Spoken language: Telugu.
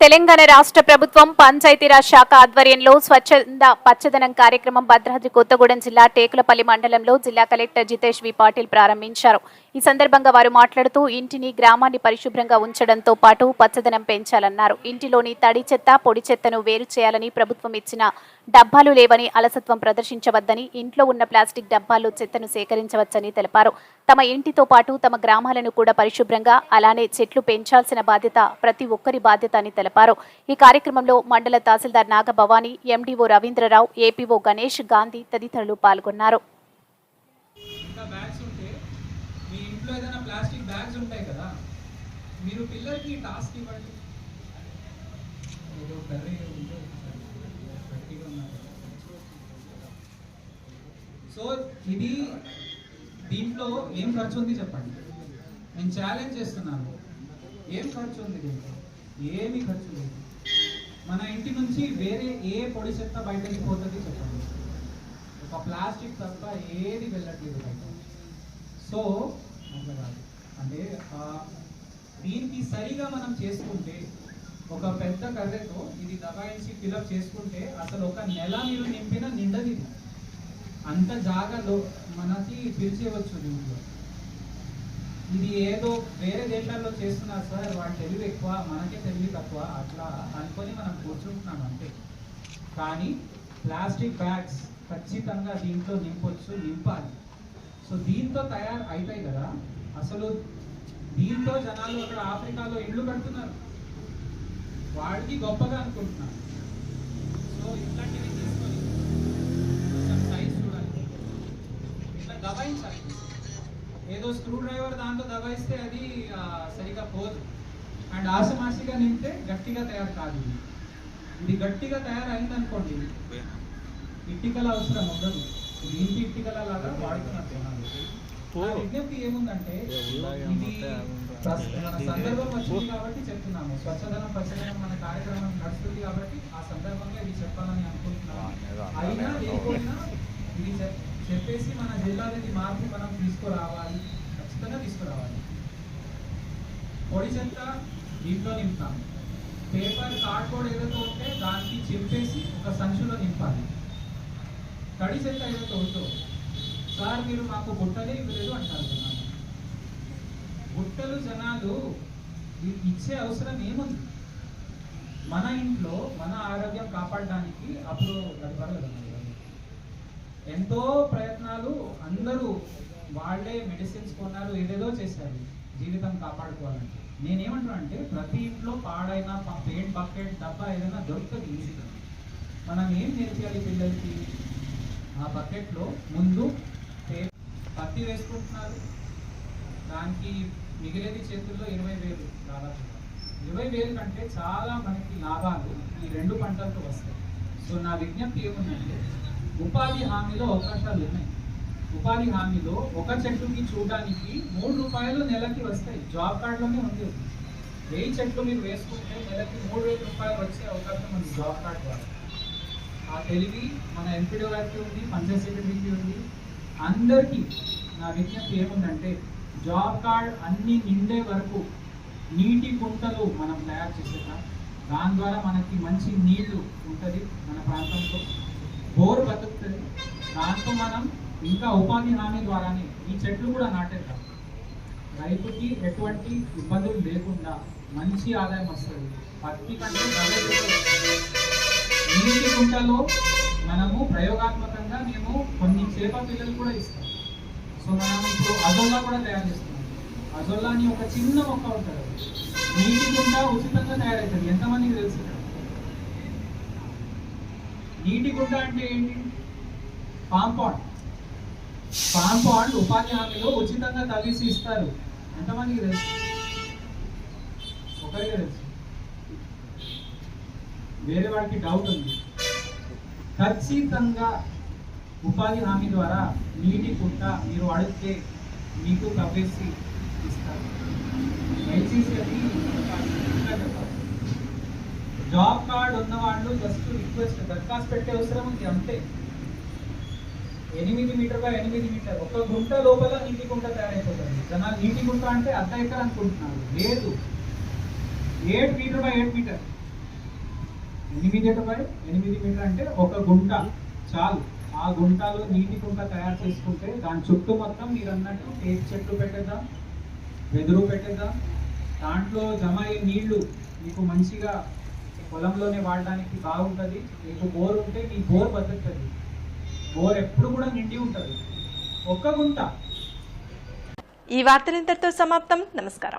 తెలంగాణ రాష్ట్ర ప్రభుత్వం పంచాయతీరాజ్ శాఖ ఆధ్వర్యంలో స్వచ్ఛంద పచ్చదనం కార్యక్రమం భద్రాద్రి కొత్తగూడెం జిల్లా టేకులపల్లి మండలంలో జిల్లా కలెక్టర్ జితేష్ వి పాటిల్ ప్రారంభించారు. ఈ సందర్భంగా వారు మాట్లాడుతూ ఇంటిని గ్రామాన్ని పరిశుభ్రంగా ఉంచడంతో పాటు పచ్చదనం పెంచాలన్నారు. ఇంటిలోని తడి చెత్త పొడి చెత్తను వేరు చేయాలని ప్రభుత్వం ఇచ్చిన డబ్బాలు లేవని అలసత్వం ప్రదర్శించవద్దని ఇంట్లో ఉన్న ప్లాస్టిక్ డబ్బాల్లో చెత్తను సేకరించవచ్చని తెలిపారు. తమ ఇంటితో పాటు తమ గ్రామాలను కూడా పరిశుభ్రంగా అలానే చెట్లు పెంచాల్సిన బాధ్యత ప్రతి ఒక్కరి బాధ్యత అని తెలిపారు ఈ కార్యక్రమంలో మండల తహసీల్దార్ నాగభవాని ఎండీఓ రవీంద్రరావు ఏపీఓ గణేష్ గాంధీ తదితరులు పాల్గొన్నారు మీరు పిల్లలకి టాస్క్ ఇవ్వండి ఏదో కర్రీ ఉందో సో ఇది దీంట్లో ఏం ఖర్చు ఉంది చెప్పండి? నేను ఛాలెంజ్ చేస్తున్నాను. ఏం ఖర్చు ఉంది దీంట్లో? ఏమి ఖర్చు లేదు. మన ఇంటి నుంచి వేరే ఏ పొడి చెత్త బయటకి పోతుంది చెప్పండి? ఒక ప్లాస్టిక్ తప్ప ఏది వెళ్ళట్లేదు బయట. సో అట్లా కాదు అంటే దీనికి సరిగా మనం చేసుకుంటే ఒక పెద్ద కర్రెతో ఇది దబాయించి ఫిలప్ చేసుకుంటే అసలు ఒక నెల మీరు నింపిన నిండది అంత జాగాలో మనకి పిలిచేయవచ్చు దీంట్లో ఇది ఏదో వేరే దేశాల్లో చేస్తున్నారు సార్ వాళ్ళ తెలివి ఎక్కువ మనకే తెలివి తక్కువ అట్లా అనుకొని మనం కూర్చుంటున్నాం అంతే. కానీ ప్లాస్టిక్ బ్యాగ్స్ ఖచ్చితంగా దీంట్లో నింపొచ్చు నింపాలి. సో దీంతో తయారు అవుతాయి కదా అసలు దీంతో జనాలు అక్కడ ఆఫ్రికాలో ఇళ్ళు కడుతున్నారు. వాడికి గొప్పగా అనుకుంటున్నారు. సో ఇట్లాంటివి దబాయించాలి. ఏదో స్క్రూ డ్రైవర్ దాంతో దబాయిస్తే అది సరిగా పోదు. అండ్ ఆశమాసిగా నింపితే గట్టిగా తయారు కాదు ఇది. గట్టిగా తయారైంది అనుకోండి ఇట్టికల అవసరం ఉండదు. ఇది ఇంటి ఇట్టికల లాగా వాడుతున్నారు. విజ్ఞప్తి ఏముందంటే ఇది సందర్భం వచ్చింది కాబట్టి చెప్తున్నాము. స్వచ్ఛదనం పచ్చదనం మన కార్యక్రమం నడుస్తుంది కాబట్టి ఆ సందర్భంగా ఇది చెప్పాలని అనుకుంటున్నాము. అయినా లేకపోయినా ఇది చెప్- చెప్పేసి మన జిల్లాలోని మార్పు మనం తీసుకురావాలి ఖచ్చితంగా తీసుకురావాలి. పొడి చెత్త దీంట్లో నింపుతాం. పేపర్ కార్డ్బోర్డ్ ఏదైతే ఉంటే దానికి చెప్పేసి ఒక సంచులో నింపాలి. తడి చెత్త ఏదైతే ఉందో సార్ మీరు మాకు బుట్టలే ఇవ్వలేదు అంటారు జనాలు. బుట్టలు జనాలు ఇచ్చే అవసరం ఏముంది? మన ఇంట్లో మన ఆరోగ్యం కాపాడడానికి అప్పుడు గడపాలి కదా ఎంతో ప్రయత్నాలు అందరూ వాళ్ళే మెడిసిన్స్ కొన్నారు ఏదేదో చేశారు. జీవితం కాపాడుకోవాలంటే. నేనేమంటున్నా అంటే ప్రతి ఇంట్లో పాడైన పెయింట్ బకెట్ డబ్బా ఏదైనా దొరుకుతుంది ఈజీగా మనం ఏం నేర్పించాలి పిల్లలకి? ఆ బకెట్లో ముందు పత్తి వేసుకుంటున్నారు. దానికి మిగిలేది చేతుల్లో ఇరవై వేలు దాదాపు ఇరవై వేలు కంటే చాలా మనకి లాభాలు ఈ రెండు పంటలతో వస్తాయి. సో నా విజ్ఞప్తి ఏముందంటే ఉపాధి హామీలో అవకాశాలు ఉన్నాయి. ఉపాధి హామీలో ఒక చెట్టుకి చూడడానికి మూడు రూపాయలు నెలకి వస్తాయి. జాబ్ కార్డులోనే ఉంది. వెయ్యి చెట్లు మీరు వేసుకుంటే నెలకి మూడు వేల రూపాయలు వచ్చే అవకాశం ఉంది జాబ్ కార్డ్ ద్వారా. ఆ తెలివి మన ఎంపీడీ గారికి ఉంది పంచాయత్ సెక్రటరీకి ఉంది. అందరికీ నా విజ్ఞప్తి ఏముందంటే జాబ్ కార్డ్ అన్ని నిండే వరకు నీటి గుంటలు మనం తయారు చేసేట దాని ద్వారా మనకి మంచి నీళ్ళు ఉంటుంది మన ప్రాంతంలో. బోర్ బతుకుతుంది. దాంతో మనం ఇంకా ఉపాధి హామీ ద్వారానే ఈ చెట్లు కూడా నాటేద్దాం రైతుకి ఎటువంటి ఇబ్బందులు లేకుండా మంచి ఆదాయం వస్తుంది. పత్తి కంటే నీటి గుంటలో మనము ప్రయోగాత్మకంగా మేము కొన్ని చేప పిల్లలు కూడా ఇస్తాం. సో మనం ఇప్పుడు అజోల్లా కూడా తయారు చేస్తున్నాం. అజోల్లా అని ఒక చిన్న మొక్క ఉంటుంది. నీటి గుంట ఉచితంగా తయారవుతుంది. ఎంతమందికి తెలుసు? ఇక్కడ? నీటి గుడ్డ అంటే ఏంటి? కాంపౌండ్ కాంపౌండ్ ఉపాధి హామీలో ఉచితంగా తవ్వేసి ఇస్తారు. ఎంతమందికి తెలుసు? ఒకరికి తెలుసు. వేరే వాడికి డౌట్ ఉంది. ఖచ్చితంగా ఉపాధి హామీ ద్వారా నీటి పుట్ట మీరు అడిగితే మీకు కప్పేసి ఇస్తారు. దయచేసి అది జాబ్ కార్డ్ ఉన్న వాళ్ళు జస్ట్ రిక్వెస్ట్ దరఖాస్తు పెట్టే అవసరం ఉంది అంతే. ఎనిమిది మీటర్ బై ఎనిమిది మీటర్ ఒక గుంట లోపల నీటి గుంట తయారైపోతుంది. జనాలు నీటి గుంట అంటే అర్ధ ఎకరం అనుకుంటున్నారు. లేదు. Eight meter by eight meter. ఎనిమిది బై ఎనిమిది మీటర్ అంటే ఒక గుంట. చాలు. ఆ గుంటలో నీటి గుంట తయారు చేసుకుంటే దాని చుట్టూ మొత్తం మీరు అన్నట్టు టేక్ చెట్లు పెట్టేద్దాం వెదురు పెట్టేద్దాం. దాంట్లో జమ అయ్యే నీళ్ళు మీకు మంచిగా పొలంలోనే వాడడానికి బాగుంటుంది మీకు బోర్ ఉంటే మీ బోర్ బతుకుతుంది బోర్ ఎప్పుడు కూడా నిండి ఉంటుంది. ఒక్క గుంట. ఈ వార్తలు ఇంతటితో సమాప్తం. నమస్కారం.